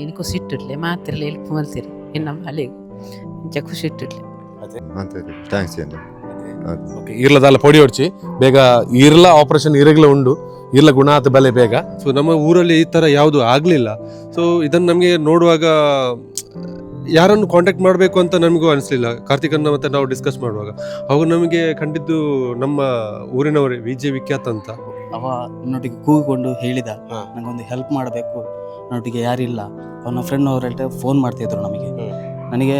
ಏನು ಖುಷಿ ಇಟ್ಟಿರ್ಲಿ ಮಾತಿರಲಿ ಎಲ್ಪ್ ಮಲ್ತಿರಿ. ಇನ್ನು ನಮ್ಮ ಥ್ಯಾಂಕ್ಸ್ ಏನು ಓಕೆ ಇರ್ಲದಲ್ಲ ಪೊಡಿ ಹೊಡ್ಚಿ ಬೇಗ ಇರ್ಲ ಆಪರೇಷನ್ ಇರಗ್ಲ ಉಂಡು. ಇರ್ಲ ಗುಣ ಆತ ಬಲೆ ಬೇಗ. ಸೊ ನಮ್ಮ ಊರಲ್ಲಿ ಈ ಥರ ಯಾವುದು ಆಗಲಿಲ್ಲ. ಸೊ ಇದನ್ನು ನಮಗೆ ನೋಡುವಾಗ ಯಾರನ್ನು ಕಾಂಟ್ಯಾಕ್ಟ್ ಮಾಡಬೇಕು ಅಂತ ನಮಗೂ ಅನಿಸ್ಲಿಲ್ಲ. ಕಾರ್ತಿಕನ್ನ ಮತ್ತೆ ನಾವು ಡಿಸ್ಕಸ್ ಮಾಡುವಾಗ. ಅವಾಗ ನಮಗೆ ಕಂಡಿದ್ದು ನಮ್ಮ ಊರಿನವರೇ ವಿಜಯ್ ವಿಖ್ಯಾತ್ ಅಂತ. ಅವ ನನ್ನೊಟ್ಟಿಗೆ ಕೂಗಿಕೊಂಡು ಹೇಳಿದ. ನಂಗೊಂದು ಹೆಲ್ಪ್ ಮಾಡಬೇಕು. ನನ್ನೊಟ್ಟಿಗೆ ಯಾರಿಲ್ಲ. ಅವನ ಫ್ರೆಂಡ್ ಅವ್ರ ಫೋನ್ ಮಾಡ್ತಿದ್ರು ನಮಗೆ. ನನಗೆ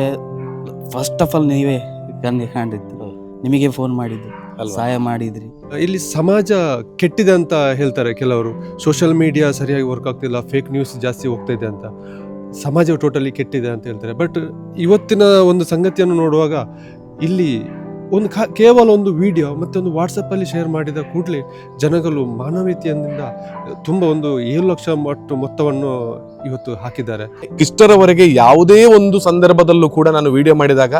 ಫಸ್ಟ್ ಆಫ್ ಆಲ್ ನೀವೇ ಕಣ್ಣಿಗೆ ಕಾಣಿದ್ದು ನಿಮಗೆ ಫೋನ್ ಮಾಡಿದ್ದು? ಸಹಾಯ ಮಾಡಿದ್ರಿ. ಇಲ್ಲಿ ಸಮಾಜ ಕೆಟ್ಟಿದೆ ಅಂತ ಹೇಳ್ತಾರೆ ಕೆಲವರು. ಸೋಷಿಯಲ್ ಮೀಡಿಯಾ ಸರಿಯಾಗಿ ವರ್ಕ್ ಆಗ್ತಿಲ್ಲ ಫೇಕ್ ನ್ಯೂಸ್ ಜಾಸ್ತಿ ಹೋಗ್ತಾ ಇದೆ ಅಂತ. ಸಮಾಜ ಟೋಟಲಿ ಕೆಟ್ಟಿದೆ ಅಂತ ಹೇಳ್ತಾರೆ. ಬಟ್ ಇವತ್ತಿನ ಒಂದು ಸಂಗತಿಯನ್ನು ನೋಡುವಾಗ ಇಲ್ಲಿ ಒಂದು ಕೇವಲ ಒಂದು ವಿಡಿಯೋ ಮತ್ತು ಒಂದು ವಾಟ್ಸಪ್ಪಲ್ಲಿ ಶೇರ್ ಮಾಡಿದ ಕೂಡಲೇ ಜನಗಳು ಮಾನವೀಯತೆಯಿಂದ ತುಂಬ ಒಂದು ಏಳು ಲಕ್ಷ ಮಟ್ಟು ಮೊತ್ತವನ್ನು ಇವತ್ತು ಹಾಕಿದ್ದಾರೆ. ಇಷ್ಟರವರೆಗೆ ಯಾವುದೇ ಒಂದು ಸಂದರ್ಭದಲ್ಲೂ ಕೂಡ ನಾನು ವಿಡಿಯೋ ಮಾಡಿದಾಗ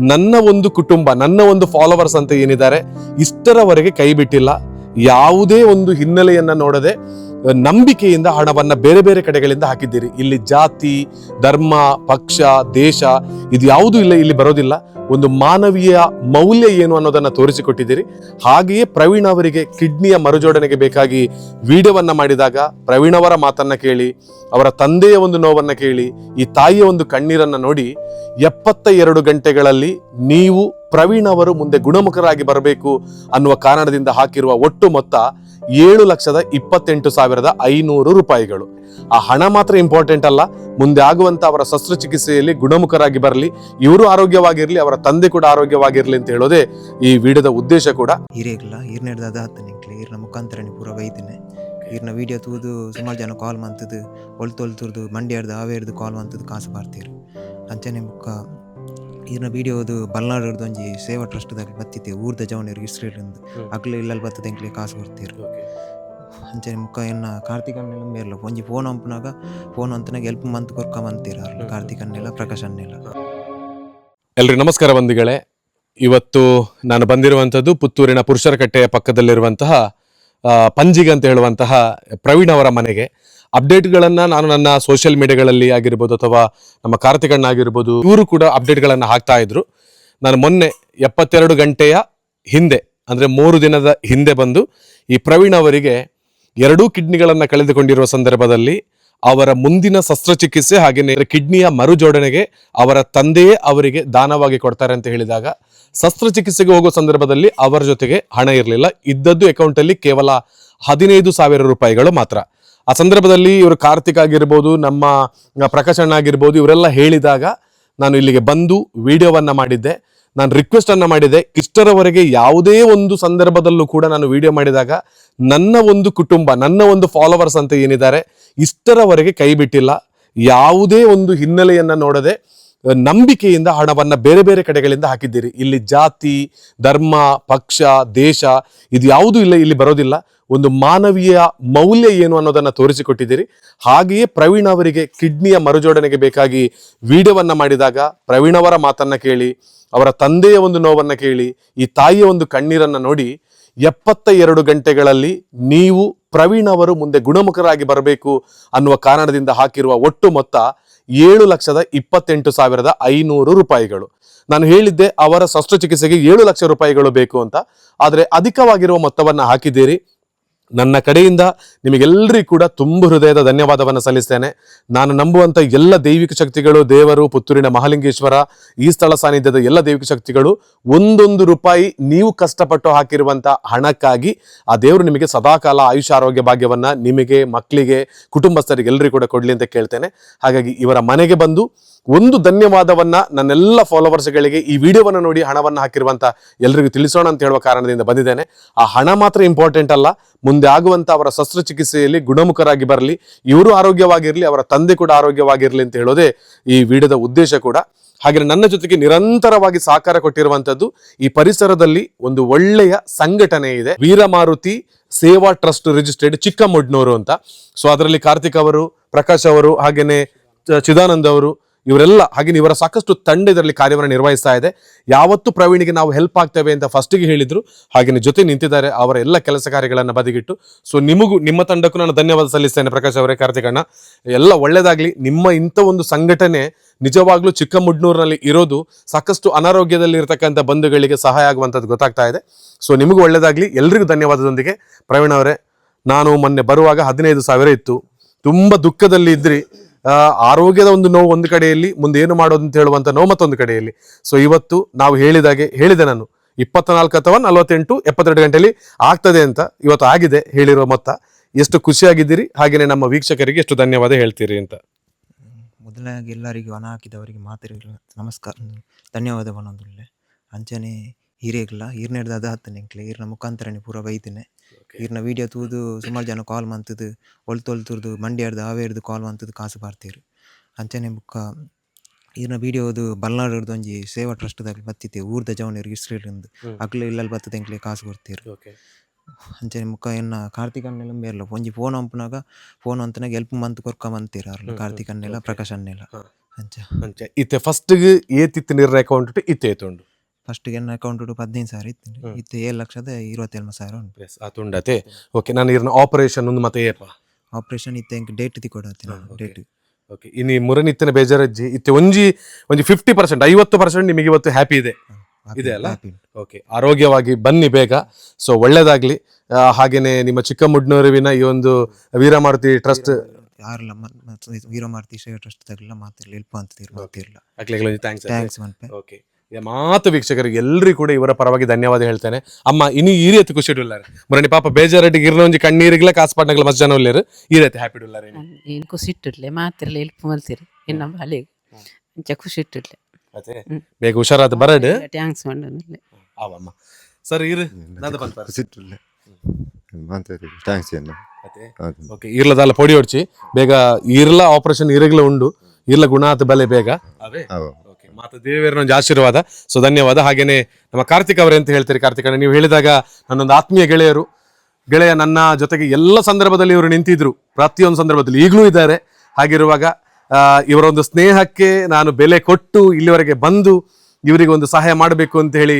ನನ್ನ ಒಂದು ಕುಟುಂಬ, ನನ್ನ ಒಂದು ಫಾಲೋವರ್ಸ್ ಅಂತ ಏನಿದ್ದಾರೆ, ಇಷ್ಟರವರೆಗೆ ಕೈ ಬಿಟ್ಟಿಲ್ಲ. ಯಾವುದೇ ಒಂದು ಹಿನ್ನೆಲೆಯನ್ನು ನೋಡದೆ ನಂಬಿಕೆಯಿಂದ ಹಣವನ್ನ ಬೇರೆ ಬೇರೆ ಕಡೆಗಳಿಂದ ಹಾಕಿದ್ದೀರಿ. ಇಲ್ಲಿ ಜಾತಿ, ಧರ್ಮ, ಪಕ್ಷ, ದೇಶ ಇದು ಯಾವುದೂ ಇಲ್ಲ, ಇಲ್ಲಿ ಬರೋದಿಲ್ಲ. ಒಂದು ಮಾನವೀಯ ಮೌಲ್ಯ ಏನು ಅನ್ನೋದನ್ನ ತೋರಿಸಿಕೊಟ್ಟಿದ್ದೀರಿ. ಹಾಗೆಯೇ ಪ್ರವೀಣ್ ಅವರಿಗೆ ಕಿಡ್ನಿಯ ಮರುಜೋಡಣೆಗೆ ಬೇಕಾಗಿ ವಿಡಿಯೋವನ್ನ ಮಾಡಿದಾಗ ಪ್ರವೀಣ್ ಅವರ ಮಾತನ್ನ ಕೇಳಿ, ಅವರ ತಂದೆಯ ಒಂದು ನೋವನ್ನ ಕೇಳಿ, ಈ ತಾಯಿಯ ಒಂದು ಕಣ್ಣೀರನ್ನ ನೋಡಿ ಎಪ್ಪತ್ತ ಎರಡು ಗಂಟೆಗಳಲ್ಲಿ ನೀವು ಪ್ರವೀಣ್ ಅವರು ಮುಂದೆ ಗುಣಮುಖರಾಗಿ ಬರಬೇಕು ಅನ್ನುವ ಕಾರಣದಿಂದ ಹಾಕಿರುವ ಒಟ್ಟು ಮೊತ್ತ ಏಳು ಲಕ್ಷದ ಇಪ್ಪತ್ತೆಂಟು ಸಾವಿರದ ಐನೂರು ರೂಪಾಯಿಗಳು. ಆ ಹಣ ಮಾತ್ರ ಇಂಪಾರ್ಟೆಂಟ್ ಅಲ್ಲ ಮುಂದೆ ಆಗುವಂತ ಅವರ ಶಸ್ತ್ರಚಿಕಿತ್ಸೆಯಲ್ಲಿ ಗುಣಮುಖರಾಗಿ ಬರಲಿ ಇವರು ಆರೋಗ್ಯವಾಗಿರಲಿ ಅವರ ತಂದೆ ಕೂಡ ಆರೋಗ್ಯವಾಗಿರಲಿ ಅಂತ ಹೇಳೋದೇ ಈ ವಿಡಿಯೋದ ಉದ್ದೇಶ ಕೂಡ. ಹಿರಿಯಲ್ಲ ಈರ್ನೆಡ್ದು ಅದು ಇರ್ನ ಈರ್ನ ಮುಖಾಂತರನೇ ಪೂರ ವೈದ್ಯನೆ ಈರ್ನ ವಿಡಿಯೋ ತೂದು ಸುಮಾರು ಜನ ಕಾಲ್ ಮಂತದ್ದು ಒಳ್ತು ಒಳ್ತುರ್ದು ಮಂಡ್ಯರ್ದು ಹಿಡ್ದು ಕಾಲ್ ಮಂತದ್ದು ಕಾಸು ಬರ್ತೀರು ಅಂಚನೆ ಮುಖ ಈರ್ನ ವಿಡಿಯೋದು ಬಲ್ನಾಡು ಒಂಜಿ ಸೇವಾ ಟ್ರಸ್ಟ್ದಾಗ ಬತ್ತಿತ್ತೆ ಊರ್ದ ಜವನಿಯರು ಇಸ್ರೇಲಿಂದ. ಅಗ್ಲು ಇಲ್ಲಲ್ಲಿ ಬತ್ತದ ಕಾಸು ಬರ್ತೀರು ಅಂಚನೆ ಮುಖ ಎನ್ನ ಅಣ್ಣೆಲ್ಲ ಮೇರ್ಲ. ಒಂಜಿ ಫೋನ್ ಅಂಪನಾಗ ಫೋನ್ ಅಂತನಾಗ ಎಲ್ಪ್ ಮಂತ್ ಕೊರ್ಕ ಮಂತೀರ ಅಣ್ಣೆಲ್ಲ ಪ್ರಕಾಶ್ ಅಣ್ಣೆಲ್ಲ. ಎಲ್ರಿ ನಮಸ್ಕಾರ ಬಂಧುಗಳೇ ಇವತ್ತು ನಾನು ಬಂದಿರುವಂಥದ್ದು ಪುತ್ತೂರಿನ ಪುರುಷರ ಕಟ್ಟೆಯ ಪಕ್ಕದಲ್ಲಿರುವಂತಹ ಪಂಜಿಗ್ ಅಂತ ಹೇಳುವಂತಹ ಪ್ರವೀಣ್ ಅವರ ಮನೆಗೆ. ಅಪ್ಡೇಟ್ಗಳನ್ನು ನಾನು ನನ್ನ ಸೋಷಿಯಲ್ ಮೀಡಿಯಾಗಳಲ್ಲಿ ಆಗಿರ್ಬೋದು ಅಥವಾ ನಮ್ಮ ಕಾರ್ತಿಕಣ್ಣ ಆಗಿರ್ಬೋದು ಇವರು ಕೂಡ ಅಪ್ಡೇಟ್ಗಳನ್ನು ಹಾಕ್ತಾ ಇದ್ರು. ನಾನು ಮೊನ್ನೆ ಎಪ್ಪತ್ತೆರಡು ಗಂಟೆಯ ಹಿಂದೆ ಅಂದರೆ ಮೂರು ದಿನದ ಹಿಂದೆ ಬಂದು ಈ ಪ್ರವೀಣ್ ಅವರಿಗೆ ಎರಡೂ ಕಿಡ್ನಿಗಳನ್ನು ಕಳೆದುಕೊಂಡಿರುವ ಸಂದರ್ಭದಲ್ಲಿ ಅವರ ಮುಂದಿನ ಶಸ್ತ್ರಚಿಕಿತ್ಸೆ ಹಾಗೆಯೇ ಕಿಡ್ನಿಯ ಮರುಜೋಡಣೆಗೆ ಅವರ ತಂದೆಯೇ ಅವರಿಗೆ ದಾನವಾಗಿ ಕೊಡ್ತಾರೆ ಅಂತ ಹೇಳಿದಾಗ ಶಸ್ತ್ರಚಿಕಿತ್ಸೆಗೆ ಹೋಗೋ ಸಂದರ್ಭದಲ್ಲಿ ಅವರ ಜೊತೆಗೆ ಹಣ ಇರಲಿಲ್ಲ. ಇದ್ದದ್ದು ಅಕೌಂಟ್ ಅಲ್ಲಿ ಕೇವಲ ಹದಿನೈದು ಸಾವಿರ ರೂಪಾಯಿಗಳು ಮಾತ್ರ. ಆ ಸಂದರ್ಭದಲ್ಲಿ ಇವರು ಕಾರ್ತಿಕ್ ಆಗಿರ್ಬೋದು, ನಮ್ಮ ಪ್ರಕಾಶಣ್ಣ ಪ್ರಕಾಶ್ ಆಗಿರ್ಬೋದು, ಇವರೆಲ್ಲ ಹೇಳಿದಾಗ ನಾನು ಇಲ್ಲಿಗೆ ಬಂದು ವಿಡಿಯೋವನ್ನು ಮಾಡಿದ್ದೆ. ನಾನು ರಿಕ್ವೆಸ್ಟ್ ಅನ್ನ ಮಾಡಿದೆ. ಇಷ್ಟರವರೆಗೆ ಯಾವುದೇ ಒಂದು ಸಂದರ್ಭದಲ್ಲೂ ಕೂಡ ನಾನು ವಿಡಿಯೋ ಮಾಡಿದಾಗ ನನ್ನ ಒಂದು ಕುಟುಂಬ, ನನ್ನ ಒಂದು ಫಾಲೋವರ್ಸ್ ಅಂತ ಏನಿದ್ದಾರೆ, ಇಷ್ಟರವರೆಗೆ ಕೈ ಬಿಟ್ಟಿಲ್ಲ. ಯಾವುದೇ ಒಂದು ಹಿನ್ನೆಲೆಯನ್ನ ನೋಡದೆ ನಂಬಿಕೆಯಿಂದ ಹಣವನ್ನ ಬೇರೆ ಬೇರೆ ಕಡೆಗಳಿಂದ ಹಾಕಿದ್ದೀರಿ. ಇಲ್ಲಿ ಜಾತಿ, ಧರ್ಮ, ಪಕ್ಷ, ದೇಶ, ಇದು ಯಾವುದೂ ಇಲ್ಲ, ಇಲ್ಲಿ ಬರೋದಿಲ್ಲ. ಒಂದು ಮಾನವೀಯ ಮೌಲ್ಯ ಏನು ಅನ್ನೋದನ್ನ ತೋರಿಸಿಕೊಟ್ಟಿದ್ದೀರಿ. ಹಾಗೆಯೇ ಪ್ರವೀಣ್ ಅವರಿಗೆ ಕಿಡ್ನಿಯ ಮರುಜೋಡಣೆಗೆ ಬೇಕಾಗಿ ವಿಡಿಯೋವನ್ನ ಮಾಡಿದಾಗ ಪ್ರವೀಣ್ ಅವರ ಮಾತನ್ನ ಕೇಳಿ ಅವರ ತಂದೆಯ ಒಂದು ನೋವನ್ನು ಕೇಳಿ, ಈ ತಾಯಿಯ ಒಂದು ಕಣ್ಣೀರನ್ನು ನೋಡಿ ಎಪ್ಪತ್ತ ಎರಡು ಗಂಟೆಗಳಲ್ಲಿ ನೀವು ಪ್ರವೀಣ್ ಅವರು ಮುಂದೆ ಗುಣಮುಖರಾಗಿ ಬರಬೇಕು ಅನ್ನುವ ಕಾರಣದಿಂದ ಹಾಕಿರುವ ಒಟ್ಟು ಮೊತ್ತ ಏಳು ಲಕ್ಷದ ಇಪ್ಪತ್ತೆಂಟು ಸಾವಿರದ ಐನೂರು ರೂಪಾಯಿಗಳು. ನಾನು ಹೇಳಿದ್ದೆ ಅವರ ಶಸ್ತ್ರಚಿಕಿತ್ಸೆಗೆ ಏಳು ಲಕ್ಷ ರೂಪಾಯಿಗಳು ಬೇಕು ಅಂತ. ಆದರೆ ಅಧಿಕವಾಗಿರುವ ಮೊತ್ತವನ್ನು ಹಾಕಿದ್ದೀರಿ. ನನ್ನ ಕಡೆಯಿಂದ ನಿಮಗೆಲ್ಲರಿಗೂ ಕೂಡ ತುಂಬ ಹೃದಯದ ಧನ್ಯವಾದವನ್ನು ಸಲ್ಲಿಸ್ತೇನೆ. ನಾನು ನಂಬುವಂತ ಎಲ್ಲ ದೈವಿಕ ಶಕ್ತಿಗಳು, ದೇವರು, ಪುತ್ತೂರಿನ ಮಹಾಲಿಂಗೇಶ್ವರ, ಈ ಸ್ಥಳ ಸಾನ್ನಿಧ್ಯದ ಎಲ್ಲ ದೈವಿಕ ಶಕ್ತಿಗಳು, ಒಂದೊಂದು ರೂಪಾಯಿ ನೀವು ಕಷ್ಟಪಟ್ಟು ಹಾಕಿರುವಂಥ ಹಣಕ್ಕಾಗಿ ಆ ದೇವರು ನಿಮಗೆ ಸದಾಕಾಲ ಆಯುಷ ಆರೋಗ್ಯ ಭಾಗ್ಯವನ್ನ ನಿಮಗೆ, ಮಕ್ಕಳಿಗೆ, ಕುಟುಂಬಸ್ಥರಿಗೆ ಎಲ್ಲರಿಗೂ ಕೂಡ ಕೊಡಲಿ ಅಂತ ಕೇಳ್ತೇನೆ. ಹಾಗಾಗಿ ಇವರ ಮನೆಗೆ ಬಂದು ಒಂದು ಧನ್ಯವಾದವನ್ನ ನನ್ನೆಲ್ಲ ಫಾಲೋವರ್ಸ್ಗಳಿಗೆ ಈ ವಿಡಿಯೋವನ್ನು ನೋಡಿ ಹಣವನ್ನು ಹಾಕಿರುವಂತ ಎಲ್ಲರಿಗೂ ತಿಳಿಸೋಣ ಅಂತ ಹೇಳುವ ಕಾರಣದಿಂದ ಬಂದಿದ್ದೇನೆ. ಆ ಹಣ ಮಾತ್ರ ಇಂಪಾರ್ಟೆಂಟ್ ಅಲ್ಲ ಮುಂದೆ ಆಗುವಂತ ಅವರ ಶಸ್ತ್ರಚಿಕಿತ್ಸೆಯಲ್ಲಿ ಗುಣಮುಖರಾಗಿ ಬರಲಿ, ಇವರು ಆರೋಗ್ಯವಾಗಿರಲಿ, ಅವರ ತಂದೆ ಕೂಡ ಆರೋಗ್ಯವಾಗಿರಲಿ ಅಂತ ಹೇಳೋದೇ ಈ ವಿಡಿಯೋದ ಉದ್ದೇಶ ಕೂಡ. ಹಾಗೆ ನನ್ನ ಜೊತೆಗೆ ನಿರಂತರವಾಗಿ ಸಹಕಾರ ಕೊಟ್ಟಿರುವಂತದ್ದು ಈ ಪರಿಸರದಲ್ಲಿ ಒಂದು ಒಳ್ಳೆಯ ಸಂಘಟನೆ ಇದೆ. ವೀರಮಾರುತಿ ಸೇವಾ ಟ್ರಸ್ಟ್ ರಿಜಿಸ್ಟರ್ಡ್ ಚಿಕ್ಕಮೊಡ್ನೂರು ಅಂತ. ಸೊ ಅದರಲ್ಲಿ ಕಾರ್ತಿಕ್ ಅವರು, ಪ್ರಕಾಶ್ ಅವರು, ಹಾಗೇನೆ ಚಿದಾನಂದ್ ಅವರು ಇವರೆಲ್ಲ ಹಾಗೆ ಇವರ ಸಾಕಷ್ಟು ತಂಡ ಇದರಲ್ಲಿ ಕಾರ್ಯವನ್ನು ನಿರ್ವಹಿಸ್ತಾ ಇದೆ. ಯಾವತ್ತು ಪ್ರವೀಣಿಗೆ ನಾವು ಹೆಲ್ಪ್ ಆಗ್ತೇವೆ ಅಂತ ಫಸ್ಟಿಗೆ ಹೇಳಿದ್ರು. ಹಾಗೆ ಜೊತೆ ನಿಂತಿದ್ದಾರೆ. ಅವರ ಎಲ್ಲ ಕೆಲಸ ಕಾರ್ಯಗಳನ್ನು ಬದಿಗಿಟ್ಟು. ಸೊ ನಿಮಗೂ, ನಿಮ್ಮ ತಂಡಕ್ಕೂ ನಾನು ಧನ್ಯವಾದ ಸಲ್ಲಿಸ್ತೇನೆ ಪ್ರಕಾಶ್ ಅವರೇ ಕಾರ್ತಿಕಣ್ಣ ಎಲ್ಲ ಒಳ್ಳೇದಾಗ್ಲಿ. ನಿಮ್ಮ ಇಂಥ ಒಂದು ಸಂಘಟನೆ ನಿಜವಾಗ್ಲೂ ಚಿಕ್ಕಮುಡ್ನೂರಿನಲ್ಲಿ ಇರೋದು ಸಾಕಷ್ಟು ಅನಾರೋಗ್ಯದಲ್ಲಿ ಇರತಕ್ಕಂಥ ಬಂಧುಗಳಿಗೆ ಸಹಾಯ ಆಗುವಂಥದ್ದು ಗೊತ್ತಾಗ್ತಾ ಇದೆ. ಸೊ ನಿಮಗೂ ಒಳ್ಳೇದಾಗ್ಲಿ. ಎಲ್ರಿಗೂ ಧನ್ಯವಾದದೊಂದಿಗೆ. ಪ್ರವೀಣ್ ಅವರೇ, ನಾನು ಮೊನ್ನೆ ಬರುವಾಗ ಹದಿನೈದು ಸಾವಿರ ಇತ್ತು. ತುಂಬ ದುಃಖದಲ್ಲಿ ಇದ್ರಿ. ಆರೋಗ್ಯದ ಒಂದು ನೋವು ಒಂದು ಕಡೆಯಲ್ಲಿ, ಮುಂದೆ ಏನು ಮಾಡೋದು ಅಂತ ಹೇಳುವಂತ ನೋವು ಮತ್ತೊಂದು ಕಡೆಯಲ್ಲಿ. ಸೊ ಇವತ್ತು ನಾವು ಹೇಳಿದಾಗೆ ಹೇಳಿದೆ ನಾನು. ಇಪ್ಪತ್ನಾಲ್ಕು ಅಥವಾ ನಲವತ್ತೆಂಟು, ಎಪ್ಪತ್ತೆರಡು ಗಂಟೆಯಲ್ಲಿ ಆಗ್ತದೆ ಅಂತ ಇವತ್ತು ಆಗಿದೆ ಹೇಳಿರೋ ಮೊತ್ತ. ಎಷ್ಟು ಖುಷಿಯಾಗಿದ್ದೀರಿ? ಹಾಗೆಯೇ ನಮ್ಮ ವೀಕ್ಷಕರಿಗೆ ಎಷ್ಟು ಧನ್ಯವಾದ ಹೇಳ್ತೀರಿ ಅಂತ. ಮೊದಲಾಗಿ ಎಲ್ಲರಿಗೂ ಹಣ ಹಾಕಿದವರಿಗೆ ಮಾತ್ರ ನಮಸ್ಕಾರ. ಧನ್ಯವಾದ ಬನ್ನೊಂದುಲ್ಲೆ ಅಂಚನೆ ಹಿರೇಗ್ಲ ಈರ್ನೆಡ್ದು ಅದು ಹತ್ತನೆ ಎಂಕ್ಲೆ ಈರ್ನ ಮುಖಾಂತರನೆ ಪೂರ ಬೈತಿನೆ. ಈರ್ನ ವಿಡಿಯೋ ತೂದು ಸುಮಾರು ಜನ ಕಾಲ್ ಮಂತದು ಹಿಡ್ದು ಆವೇ ಹಾವೇರ್ದು ಕಾಲ್ ಮಂತುದು ಕಾಸು ಬರ್ತೀರು ಅಂಚನೆ ಬುಕ್ಕ ಈರ್ನ ವಿಡಿಯೋದು ಹಿಡ್ದು ಒಂಜಿ ಸೇವಾ ಟ್ರಸ್ಟ್ದಲ್ಲಿ ಬತ್ತಿತ್ತೆ ಊರ್ದ ಇಸ್ರೇಲಿಂದು ಹ್ಮ್. ಅಕ್ಲು ಇಲ್ಲಲ್ಲಿ ಬತ್ತದೆ ಎಂಕ್ಲೆ ಕಾಸು ಕೊಡ್ತೀರು ಅಂಚನೆ ಮುಖ ಎನ್ನ ಅಣ್ಣೆಲ್ಲ ಬೇರ್ಲ ಒಂಜಿ ಫೋನ್ ಅಂಪನಾಗ ಫೋನ್ ಅಂತನಾಗ ಎಲ್ಪ್ ಮಂತ್ ಕೊರ್ಕ ಮಂತೀರ. ಕಾರ್ತಿಕನ್ನೆಲ್ಲ Okay. ಪ್ರಕಾಶ್ ಅನ್ನೆಲ್ಲ ಅಂಚ. ಅಂಚ ಇತ್ತೆ ಫಸ್ಟ್ಗೆ ಏತಿತ್ತು ನಿರ್ರ ಅಕೌಂಟ್ ಇತ್ತೆ ಏತುಂಡು ಫಸ್ಟ್ಗೆ ನನ್ನ ಅಕೌಂಟ್ ಹದಿನೈದು ಸಾವಿರ ಇತ್ತು. ಇತ್ತು ಏಳು ಲಕ್ಷದ ಇರುವತ್ತೇಳು ಸಾವಿರ ಉಂಟು. ಎಸ್ ಆತುಂಡತೆ ಓಕೆ ನಾನು ಇರ್ನ ಆಪರೇಷನ್ ಒಂದು ಮತ್ತೆ ಏಪ ಆಪರೇಷನ್ ಇತ್ತು ಎಂಕ್ ಡೇಟ್ ತಿ ಕೊಡತ್ತೆ. ಡೇಟ್ ಓಕೆ ಇನಿ ಮುರನಿತ್ತಿನ ಬೇಜಾರಜ್ಜಿ ಇತ್ತೆ ಒಂಜಿ ಒಂಜಿ ಫಿಫ್ಟಿ ಪರ್ಸೆಂಟ್ ಐವತ್ತು ಪರ್ಸೆಂಟ್ ನಿಮಗೆ ಇವತ್ತು ಹ್ಯಾಪಿ ಇದೆ. ಇದೆ ಅಲ್ಲ? ಓಕೆ ಆರೋಗ್ಯವಾಗಿ ಬನ್ನಿ ಬೇಗ. ಸೊ ಒಳ್ಳೇದಾಗ್ಲಿ. ಹಾಗೇನೇ ನಿಮ್ಮ ಚಿಕ್ಕಮುಡ್ನೂರುವಿನ ಈ ಒಂದು ವೀರಮಾರುತಿ ಟ್ರಸ್ಟ್ ಯಾರಲ್ಲ ವೀರಮಾರುತಿ ಶೇವ ಟ್ರಸ್ಟ್ ತಗಲ್ಲ ಮಾತಿರಲಿಲ್ಲ ಹೆಲ್ಪ್ ಅಂತ ಮಾತಿರ್ಲ ಥ್ಯಾಂಕ್ಸ್ ಥ್ಯಾಂಕ್ಸ್ ಮನ್ಪೆ. ಓಕೆ ಮಾತು ವೀಕ್ಷಕರಿಗೆ ಎಲ್ಲರಿಗೂ ಕೂಡ ಇವರ ಪರವಾಗಿ ಧನ್ಯವಾದ ಹೇಳ್ತೇನೆ. ಅಮ್ಮ ಇನ್ನೂ ಈ ರೀತಿ ಖುಷಿ ಇಡುಲ್ಲಾರೆ ಮುರಣಿ ಪಾಪ ಬೇಜಾರಟ್ಟಿಗೆ ಇರ್ನ ಒಂಜಿ ಕಣ್ಣೀರಿಗ್ಲ ಕಾಸು ಮಸ್ ಮಸ್ತ್ ಜನ ಉಳ್ಳೇರು ಈ ರೀತಿ ಹ್ಯಾಪಿ ಇಡುಲ್ಲಾರೆ ಏನು ಖುಷಿ ಇಟ್ಟಿರ್ಲೆ ಮಾತಿರ್ಲೆ ಹೆಲ್ಪ್ ಮಲ್ತಿರು ಇನ್ನು ಅಂಚ ಖುಷಿ ಇಟ್ಟಿರ್ಲೆ. ಅದೇ. ಬೇಗ ಹುಷಾರಾದ ಬರಡು. ಟ್ಯಾಂಕ್ಸ್ ಅವಮ್ಮ ಸರ್ ಇರು. ನಾದ ಬಂತ. ಮಾತಾಡಿ ಥ್ಯಾಂಕ್ಸ್ ಏನು ಓಕೆ ಇರ್ಲದಲ್ಲ ಪೊಡಿ ಹೊಡ್ಚಿ ಬೇಗ ಇರ್ಲ ಆಪರೇಷನ್ ಇರಗ್ಲ ಉಂಡು. ಇರ್ಲ ಗುಣ ಆತ ಬಲೆ ಬೇಗ. ಅವೇ. ಮಾತು ಒಂದು ಆಶೀರ್ವಾದ. ಸೊ ಧನ್ಯವಾದ. ಹಾಗೇನೆ ನಮ್ಮ ಕಾರ್ತಿಕ್ ಅವರೇ ಅಂತ ಹೇಳ್ತೀರಿ ಕಾರ್ತಿಕ್ ನೀವು ಹೇಳಿದಾಗ ನನ್ನೊಂದು ಆತ್ಮೀಯ ಗೆಳೆಯರು ಗೆಳೆಯ ನನ್ನ ಜೊತೆಗೆ ಎಲ್ಲ ಸಂದರ್ಭದಲ್ಲಿ ಇವರು ನಿಂತಿದ್ರು. ಪ್ರತಿಯೊಂದು ಸಂದರ್ಭದಲ್ಲಿ ಈಗಲೂ ಇದ್ದಾರೆ. ಹಾಗಿರುವಾಗ ಆ, ಇವರ ಒಂದು ಸ್ನೇಹಕ್ಕೆ ನಾನು ಬೆಲೆ ಕೊಟ್ಟು ಇಲ್ಲಿವರೆಗೆ ಬಂದು ಇವರಿಗೆ ಒಂದು ಸಹಾಯ ಮಾಡಬೇಕು ಅಂತ ಹೇಳಿ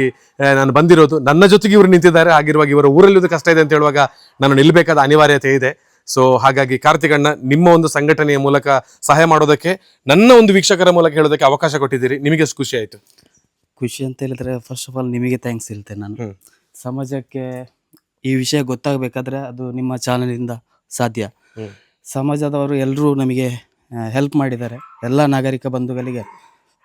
ನಾನು ಬಂದಿರೋದು. ನನ್ನ ಜೊತೆಗೆ ಇವರು ನಿಂತಿದ್ದಾರೆ. ಆಗಿರುವಾಗ ಇವರ ಊರಲ್ಲಿ ಕಷ್ಟ ಇದೆ ಅಂತ ಹೇಳುವಾಗ ನಾನು ನಿಲ್ಬೇಕಾದ ಅನಿವಾರ್ಯತೆ ಇದೆ. ಸೊ ಹಾಗಾಗಿ ಕಾರ್ತಿಕ್ ಅಣ್ಣ ನಿಮ್ಮ ಒಂದು ಸಂಘಟನೆಯ ಮೂಲಕ ಸಹಾಯ ಮಾಡೋದಕ್ಕೆ ನನ್ನ ಒಂದು ವೀಕ್ಷಕರ ಮೂಲಕ ಹೇಳೋದಕ್ಕೆ ಅವಕಾಶ ಕೊಟ್ಟಿದ್ದೀರಿ. ನಿಮಗೆ ಎಷ್ಟು ಖುಷಿ ಆಯಿತು? ಖುಷಿ ಅಂತ ಹೇಳಿದ್ರೆ ಫಸ್ಟ್ ಆಫ್ ಆಲ್ ನಿಮಗೆ ಥ್ಯಾಂಕ್ಸ್ ಹೇಳ್ತೇನೆ ನಾನು. ಸಮಾಜಕ್ಕೆ ಈ ವಿಷಯ ಗೊತ್ತಾಗಬೇಕಾದ್ರೆ ಅದು ನಿಮ್ಮ ಚಾನಲಿಂದ ಸಾಧ್ಯ. ಸಮಾಜದವರು ಎಲ್ಲರೂ ನಮಗೆ ಹೆಲ್ಪ್ ಮಾಡಿದ್ದಾರೆ. ಎಲ್ಲ ನಾಗರಿಕ ಬಂಧುಗಳಿಗೆ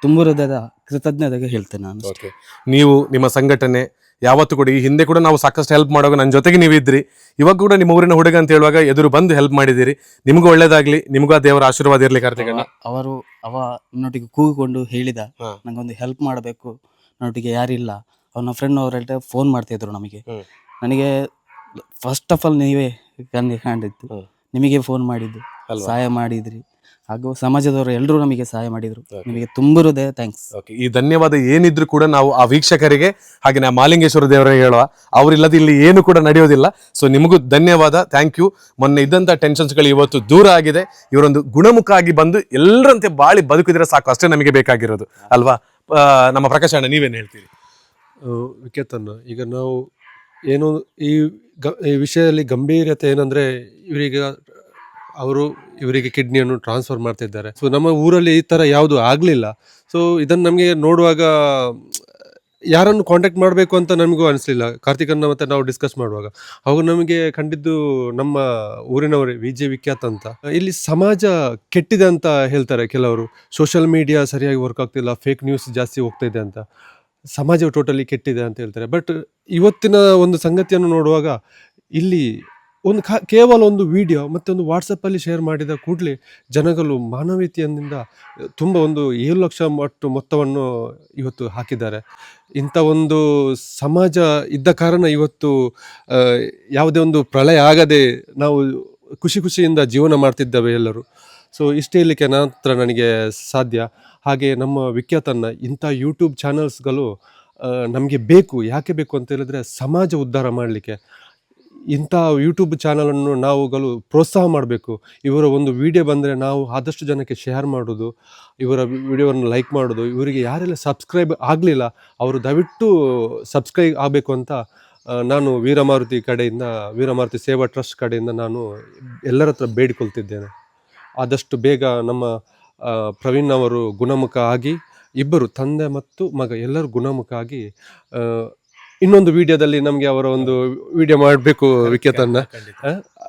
ತುಂಬ ಹೃದಯದ ಕೃತಜ್ಞತೆಗೆ ಹೇಳ್ತೇನೆ ನಾನು ಓಕೆ ನೀವು ನಿಮ್ಮ ಸಂಘಟನೆ ಯಾವತ್ತು ಕೂಡ ಈ ಹಿಂದೆ ಕೂಡ ನಾವು ಸಾಕಷ್ಟು ಹೆಲ್ಪ್ ಮಾಡುವಾಗ ನನ್ನ ಜೊತೆಗೆ ನೀವು ಇದ್ರಿ. ಇವಾಗ ಕೂಡ ನಿಮ್ಮ ಊರಿನ ಹುಡುಗ ಅಂತ ಹೇಳುವಾಗ ಎದುರು ಬಂದು ಹೆಲ್ಪ್ ಮಾಡಿದ್ದೀರಿ. ನಿಮಗೂ ಒಳ್ಳೇದಾಗ್ಲಿ ನಿಮಗೂ ಆ ದೇವರ ಆಶೀರ್ವಾದ ಇರಲಿ ಕಾರ್ತಿಕಣ್ಣ. ಅವರು ಅವ ನನ್ನೊಟ್ಟಿಗೆ ಕೂಗಿಕೊಂಡು ಹೇಳಿದ. ನಂಗೊಂದು ಹೆಲ್ಪ್ ಮಾಡಬೇಕು ನನ್ನೊಟ್ಟಿಗೆ ಯಾರಿಲ್ಲ. ಅವನ ಫ್ರೆಂಡ್ ಅವರೆಲ್ಲ ಫೋನ್ ಮಾಡ್ತಿದ್ರು ನಮಗೆ. ನನಗೆ ಫಸ್ಟ್ ಆಫ್ ಆಲ್ ನೀವೇ ಕಂಡಿತ್ತು. ನಿಮಗೆ ಫೋನ್ ಮಾಡಿದ್ದು. ಸಹಾಯ ಮಾಡಿದ್ರಿ. ಹಾಗೂ ಸಮಾಜದವರು ಎಲ್ಲರೂ ನಮಗೆ ಸಹಾಯ ಮಾಡಿದ್ರು. ನಿಮಗೆ ತುಂಬ ಹೃದಯ ಥ್ಯಾಂಕ್ಸ್ ಓಕೆ ಈ ಧನ್ಯವಾದ ಏನಿದ್ರು ಕೂಡ ನಾವು ಆ ವೀಕ್ಷಕರಿಗೆ ಹಾಗೆ ನಾ ಮಾಲಿಂಗೇಶ್ವರ ದೇವರಿಗೆ ಹೇಳುವ ಅವರಿಲ್ಲದೆ ಇಲ್ಲಿ ಏನು ಕೂಡ ನಡೆಯೋದಿಲ್ಲ. ಸೊ ನಿಮಗೂ ಧನ್ಯವಾದ ಥ್ಯಾಂಕ್ ಯು ಮೊನ್ನೆ ಇದ್ದಂಥ ಟೆನ್ಷನ್ಸ್ಗಳು ಇವತ್ತು ದೂರ ಆಗಿದೆ. ಇವರೊಂದು ಗುಣಮುಖ ಆಗಿ ಬಂದು ಎಲ್ಲರಂತೆ ಬಾಳಿ ಬದುಕಿದ್ರೆ ಸಾಕು ಅಷ್ಟೇ ನಮಗೆ ಬೇಕಾಗಿರೋದು. ಅಲ್ವಾ? ನಮ್ಮ ಪ್ರಕಾಶ್ ಅಣ್ಣ ನೀವೇನು ಹೇಳ್ತೀರಿ? ವಿಕೇತನ್ನ ಈಗ ನಾವು ಏನು ಈ ಗ ಈ ವಿಷಯದಲ್ಲಿ ಗಂಭೀರತೆ ಏನಂದರೆ ಇವರೀಗ ಅವರು ಇವರಿಗೆ ಕಿಡ್ನಿಯನ್ನು ಟ್ರಾನ್ಸ್ಫರ್ ಮಾಡ್ತಿದ್ದಾರೆ. ಸೊ ನಮ್ಮ ಊರಲ್ಲಿ ಈ ಥರ ಯಾವುದು ಆಗಲಿಲ್ಲ. ಸೊ ಇದನ್ನು ನಮಗೆ ನೋಡುವಾಗ, ಯಾರನ್ನು ಕಾಂಟ್ಯಾಕ್ಟ್ ಮಾಡಬೇಕು ಅಂತ ನಮಗೂ ಅನಿಸ್ಲಿಲ್ಲ. ಕಾರ್ತಿಕನ್ನ ಮತ್ತೆ ನಾವು ಡಿಸ್ಕಸ್ ಮಾಡುವಾಗ. ಅವಾಗ ನಮಗೆ ಕಂಡಿದ್ದು ನಮ್ಮ ಊರಿನವರೇ ವಿ ಜೆ ವಿಖ್ಯಾತ್ ಅಂತ. ಇಲ್ಲಿ ಸಮಾಜ ಕೆಟ್ಟಿದೆ ಅಂತ ಹೇಳ್ತಾರೆ ಕೆಲವರು. ಸೋಷಿಯಲ್ ಮೀಡಿಯಾ ಸರಿಯಾಗಿ ವರ್ಕ್ ಆಗ್ತಿಲ್ಲ ಫೇಕ್ ನ್ಯೂಸ್ ಜಾಸ್ತಿ ಹೋಗ್ತಾ ಅಂತ. ಸಮಾಜ ಟೋಟಲಿ ಕೆಟ್ಟಿದೆ ಅಂತ ಹೇಳ್ತಾರೆ. ಬಟ್ ಇವತ್ತಿನ ಒಂದು ಸಂಗತಿಯನ್ನು ನೋಡುವಾಗ, ಇಲ್ಲಿ ಒಂದು ಕೇವಲ ಒಂದು ವಿಡಿಯೋ ಮತ್ತು ಒಂದು ವಾಟ್ಸಪ್ಪಲ್ಲಿ ಶೇರ್ ಮಾಡಿದ ಕೂಡಲೇ ಜನಗಳು ಮಾನವೀಯತೆಯಿಂದ ತುಂಬ ಒಂದು ಏಳು ಲಕ್ಷ ಮಟ್ಟು ಮೊತ್ತವನ್ನು ಇವತ್ತು ಹಾಕಿದ್ದಾರೆ. ಇಂಥ ಒಂದು ಸಮಾಜ ಇದ್ದ ಕಾರಣ ಇವತ್ತು ಯಾವುದೇ ಒಂದು ಪ್ರಳಯ ಆಗದೆ ನಾವು ಖುಷಿ ಖುಷಿಯಿಂದ ಜೀವನ ಮಾಡ್ತಿದ್ದೇವೆ ಎಲ್ಲರೂ. ಸೊ ಇಷ್ಟೇ ಇರಲಿಕ್ಕೆ ನಂತರ ನನಗೆ ಸಾಧ್ಯ. ಹಾಗೆ ನಮ್ಮ ವಿಖ್ಯಾತನ ಇಂಥ ಯೂಟ್ಯೂಬ್ ಚಾನಲ್ಸ್ಗಳು ನಮಗೆ ಬೇಕು, ಯಾಕೆ ಬೇಕು ಅಂತ ಹೇಳಿದ್ರೆ ಸಮಾಜ ಉದ್ಧಾರ ಮಾಡಲಿಕ್ಕೆ. ಇಂಥ ಯೂಟ್ಯೂಬ್ ಚಾನಲನ್ನು ನಾವುಗಳು ಪ್ರೋತ್ಸಾಹ ಮಾಡಬೇಕು. ಇವರ ಒಂದು ವಿಡಿಯೋ ಬಂದರೆ ನಾವು ಆದಷ್ಟು ಜನಕ್ಕೆ ಶೇರ್ ಮಾಡೋದು, ಇವರ ವಿಡಿಯೋವನ್ನು ಲೈಕ್ ಮಾಡೋದು, ಇವರಿಗೆ ಯಾರೆಲ್ಲ ಸಬ್ಸ್ಕ್ರೈಬ್ ಆಗಲಿಲ್ಲ, ಅವರು ದಯವಿಟ್ಟು ಸಬ್ಸ್ಕ್ರೈಬ್ ಆಗಬೇಕು ಅಂತ ನಾನು ವೀರಮಾರುತಿ ಕಡೆಯಿಂದ, ವೀರಮಾರುತಿ ಸೇವಾ ಟ್ರಸ್ಟ್ ಕಡೆಯಿಂದ ನಾನು ಎಲ್ಲರ ಹತ್ರ ಬೇಡಿಕೊಳ್ತಿದ್ದೇನೆ. ಆದಷ್ಟು ಬೇಗ ನಮ್ಮ ಪ್ರವೀಣ್ ಅವರು ಗುಣಮುಖ ಆಗಿ, ಇಬ್ಬರು ತಂದೆ ಮತ್ತು ಮಗ ಎಲ್ಲರೂ ಗುಣಮುಖ ಆಗಿ ಇನ್ನೊಂದು ವಿಡಿಯೋದಲ್ಲಿ ನಮಗೆ ಅವರ ಒಂದು ವಿಡಿಯೋ ಮಾಡಬೇಕು ವಿಖ್ಯಾತನ್ನ.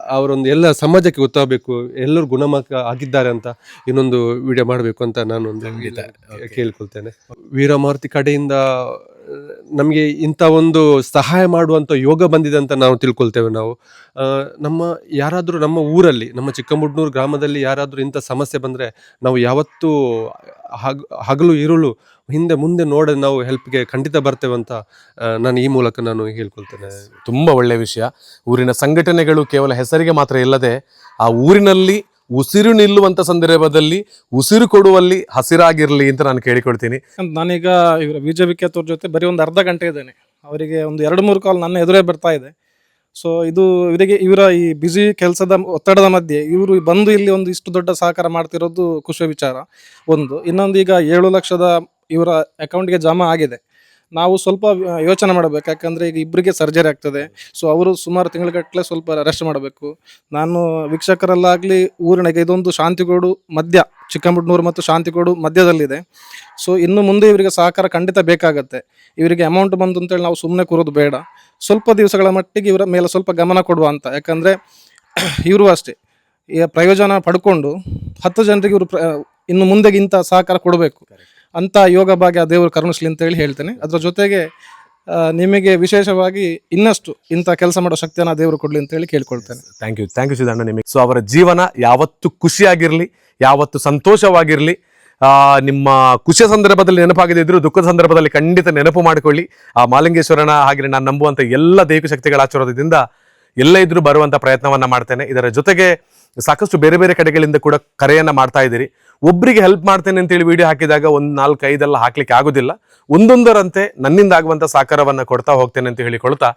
ಅವರೊಂದು ಎಲ್ಲ ಸಮಾಜಕ್ಕೆ ಗೊತ್ತಾಗಬೇಕು ಎಲ್ಲರೂ ಗುಣಮುಖ ಆಗಿದ್ದಾರೆ ಅಂತ ಇನ್ನೊಂದು ವಿಡಿಯೋ ಮಾಡಬೇಕು ಅಂತ ನಾನು ಒಂದು. ಕೇಳ್ಕೊಳ್ತೇನೆ. ವೀರಮಾರುತಿ ಕಡೆಯಿಂದ ನಮಗೆ ಇಂಥ ಒಂದು ಸಹಾಯ ಮಾಡುವಂಥ ಯೋಗ ಬಂದಿದೆ ಅಂತ ನಾವು ತಿಳ್ಕೊಳ್ತೇವೆ ನಾವು. ನಮ್ಮ ಯಾರಾದರೂ ನಮ್ಮ ಊರಲ್ಲಿ ನಮ್ಮ ಚಿಕ್ಕಮುಡ್ನೂರು ಗ್ರಾಮದಲ್ಲಿ ಯಾರಾದರೂ ಇಂಥ ಸಮಸ್ಯೆ ಬಂದರೆ ನಾವು ಯಾವತ್ತೂ ಹಗ್- ಹಗಲು ಇರುಳು ಹಿಂದೆ ಮುಂದೆ ನೋಡ ನಾವು ಹೆಲ್ಪ್ಗೆ ಖಂಡಿತ ಬರ್ತೇವೆ ಅಂತ ಆ, ನಾನು ಈ ಮೂಲಕ ನಾನು ಹೇಳ್ಕೊಳ್ತೇನೆ. ತುಂಬ ಒಳ್ಳೆಯ ವಿಷಯ. ಊರಿನ ಸಂಘಟನೆಗಳು ಕೇವಲ ಹೆಸರಿಗೆ ಮಾತ್ರ ಇಲ್ಲದೆ ಆ ಊರಿನಲ್ಲಿ ಉಸಿರು ನಿಲ್ಲುವಂಥ ಸಂದರ್ಭದಲ್ಲಿ ಉಸಿರು ಕೊಡುವಲ್ಲಿ ಹಸಿರಾಗಿರಲಿ ಅಂತ ನಾನು ಕೇಳಿಕೊಳ್ತೀನಿ. ಅಂತ ನಾನೀಗ ಇವರ ವಿಜಯ ವಿಖ್ಯಾತವ್ರ ಜೊತೆ ಬರೀ ಒಂದು ಅರ್ಧ ಗಂಟೆ ಇದ್ದೇನೆ. ಅವರಿಗೆ ಒಂದು ಎರಡು ಮೂರು ಕಾಲ್ ನನ್ನ ಎದುರೇ ಬರ್ತಾ ಇದೆ. ಸೊ ಇದು ಇವರಿಗೆ ಇವರ ಈ ಬ್ಯುಸಿ ಕೆಲಸದ ಒತ್ತಡದ ಮಧ್ಯೆ ಇವರು ಬಂದು ಇಲ್ಲಿ ಒಂದು ಇಷ್ಟು ದೊಡ್ಡ ಸಹಕಾರ ಮಾಡ್ತಿರೋದು ಖುಷಿಯ ವಿಚಾರ. ಒಂದು, ಇನ್ನೊಂದು ಈಗ ಏಳು ಲಕ್ಷದ ಇವರ ಅಕೌಂಟ್ಗೆ ಜಮಾ ಆಗಿದೆ. ನಾವು ಸ್ವಲ್ಪ ಯೋಚನೆ ಮಾಡಬೇಕು. ಯಾಕಂದ್ರೆ ಈಗ ಇಬ್ಬರಿಗೆ ಸರ್ಜರಿ ಆಗ್ತದೆ. ಸೊ ಅವರು ಸುಮಾರು ತಿಂಗಳಗಟ್ಟಲೆ ಸ್ವಲ್ಪ ರೆಸ್ಟ್ ಮಾಡಬೇಕು. ನಾನು ವೀಕ್ಷಕರಲ್ಲಾಗಲಿ ಊರಿನಗೆ ಇದೊಂದು ಶಾಂತಿಗೋಡು ಮಧ್ಯ ಚಿಕ್ಕಮಗಳೂರು ಮತ್ತು ಶಾಂತಿಗೋಡು ಮಧ್ಯದಲ್ಲಿದೆ. ಸೊ ಇನ್ನು ಮುಂದೆ ಇವರಿಗೆ ಸಹಕಾರ ಖಂಡಿತ ಬೇಕಾಗತ್ತೆ. ಇವರಿಗೆ ಅಮೌಂಟ್ ಬಂತು ಅಂತೇಳಿ ನಾವು ಸುಮ್ಮನೆ ಕೂರೋದು ಬೇಡ. ಸ್ವಲ್ಪ ದಿವಸಗಳ ಮಟ್ಟಿಗೆ ಇವರ ಮೇಲೆ ಸ್ವಲ್ಪ ಗಮನ ಕೊಡುವ ಅಂತ. ಯಾಕಂದರೆ ಇವರು ಅಷ್ಟೇ. ಈ ಪ್ರಯೋಜನ ಪಡ್ಕೊಂಡು ಹತ್ತು ಜನರಿಗೆ ಇವರು ಇನ್ನು ಮುಂದೆಗಿಂತ ಸಹಕಾರ ಕೊಡಬೇಕು. ಅಂತ ಯೋಗ ಭಾಗ್ಯ ದೇವರು ಕರುಣಿಸ್ಲಿ ಅಂತ ಹೇಳಿ ಹೇಳ್ತೇನೆ. ಅದರ ಜೊತೆಗೆ ನಿಮಗೆ ವಿಶೇಷವಾಗಿ ಇನ್ನಷ್ಟು ಇಂಥ ಕೆಲಸ ಮಾಡೋ ಶಕ್ತಿಯನ್ನು ದೇವರು ಕೊಡಲಿ ಅಂತ ಹೇಳಿ ಕೇಳ್ಕೊಳ್ತೇನೆ. Thank you thank you Siddanna ನಿಮಗೆ. ಸೊ ಅವರ ಜೀವನ ಯಾವತ್ತು ಖುಷಿಯಾಗಿರಲಿ, ಯಾವತ್ತು ಸಂತೋಷವಾಗಿರಲಿ ನಿಮ್ಮ ಖುಷಿಯ ಸಂದರ್ಭದಲ್ಲಿ ನೆನಪಾಗದೇ ಇದ್ರು ದುಃಖದ ಸಂದರ್ಭದಲ್ಲಿ ಖಂಡಿತ ನೆನಪು ಮಾಡಿಕೊಳ್ಳಿ. ಆ, ಮಾಲಿಂಗೇಶ್ವರನ ಹಾಗೆ ನಾನು ನಂಬುವಂಥ ಎಲ್ಲ ದೈಹಿಕ ಶಕ್ತಿಗಳ ಆಶೀರ್ವಾದದಿಂದ ಎಲ್ಲ ಇದ್ರೂ ಬರುವಂಥ ಪ್ರಯತ್ನವನ್ನು ಮಾಡ್ತೇನೆ. ಇದರ ಜೊತೆಗೆ ಸಾಕಷ್ಟು ಬೇರೆ ಬೇರೆ ಕಡೆಗಳಿಂದ ಕೂಡ ಕರೆಯನ್ನು ಮಾಡ್ತಾ ಇದ್ದೀರಿ. ಒಬ್ಬರಿಗೆ ಹೆಲ್ಪ್ ಮಾಡ್ತೇನೆ ಅಂತೇಳಿ ವಿಡಿಯೋ ಹಾಕಿದಾಗ ಒಂದು ನಾಲ್ಕು, ಐದೆಲ್ಲ ಹಾಕ್ಲಿಕ್ಕೆ ಆಗೋದಿಲ್ಲ. ಒಂದೊಂದರಂತೆ ನನ್ನಿಂದ ಆಗುವಂತ ಸಹಕಾರವನ್ನ ಕೊಡ್ತಾ ಹೋಗ್ತೇನೆ ಅಂತ ಹೇಳಿಕೊಳ್ತಾ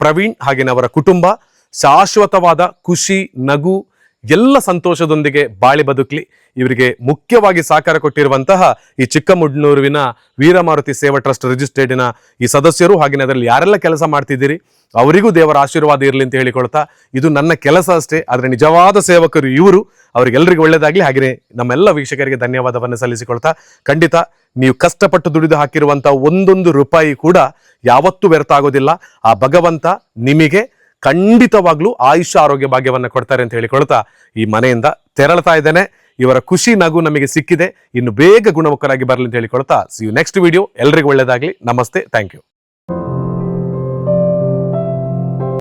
ಪ್ರವೀಣ್ ಹಾಗೇನವರ ಅವರ ಕುಟುಂಬ, ಶಾಶ್ವತವಾದ ಖುಷಿ, ನಗು ಎಲ್ಲ ಸಂತೋಷದೊಂದಿಗೆ ಬಾಳಿ ಬದುಕಲಿ. ಇವರಿಗೆ ಮುಖ್ಯವಾಗಿ ಸಹಕಾರ ಕೊಟ್ಟಿರುವಂತಹ ಈ ಚಿಕ್ಕಮುಡ್ನೂರುವಿನ ವೀರಮಾರುತಿ ಸೇವಾ ಟ್ರಸ್ಟ್ ರಿಜಿಸ್ಟ್ರೇಡಿನ ಈ ಸದಸ್ಯರು ಹಾಗೆಯೇ ಅದರಲ್ಲಿ ಯಾರೆಲ್ಲ ಕೆಲಸ ಮಾಡ್ತಿದ್ದೀರಿ, ಅವರಿಗೂ ದೇವರ ಆಶೀರ್ವಾದ ಇರಲಿ ಅಂತ ಹೇಳಿಕೊಳ್ತಾ, ಇದು ನನ್ನ ಕೆಲಸ ಅಷ್ಟೇ, ಆದರೆ ನಿಜವಾದ ಸೇವಕರು ಇವರು ಅವರಿಗೆಲ್ಲರಿಗೂ ಒಳ್ಳೆಯದಾಗಲಿ ಹಾಗೆಯೇ ನಮ್ಮೆಲ್ಲ ವೀಕ್ಷಕರಿಗೆ ಧನ್ಯವಾದವನ್ನು ಸಲ್ಲಿಸಿಕೊಳ್ತಾ, ಖಂಡಿತ ನೀವು ಕಷ್ಟಪಟ್ಟು ದುಡಿದು ಹಾಕಿರುವಂಥ ಒಂದೊಂದು ರೂಪಾಯಿ ಕೂಡ ಯಾವತ್ತೂ ವ್ಯರ್ಥ ಆಗೋದಿಲ್ಲ. ಆ ಭಗವಂತ ನಿಮಗೆ ಖಂಡಿತವಾಗ್ಲೂ ಆಯುಷ್ಯ ಆರೋಗ್ಯ ಭಾಗ್ಯವನ್ನು ಕೊಡ್ತಾರೆ ಅಂತ ಹೇಳಿಕೊಳ್ತಾ ಈ ಮನೆಯಿಂದ ತೆರಳ್ತಾ ಇದ್ದೇನೆ. ಇವರ ಖುಷಿ, ನಗು ನಮಗೆ ಸಿಕ್ಕಿದೆ. ಇನ್ನು ಬೇಗ ಗುಣಮುಖರಾಗಿ ಬರಲಿ ಅಂತ ಹೇಳಿಕೊಳ್ತಾ. ಸಿ ಯು ನೆಕ್ಸ್ಟ್ ವಿಡಿಯೋ ಎಲ್ರಿಗೂ ಒಳ್ಳೇದಾಗ್ಲಿ. ನಮಸ್ತೆ. Thank you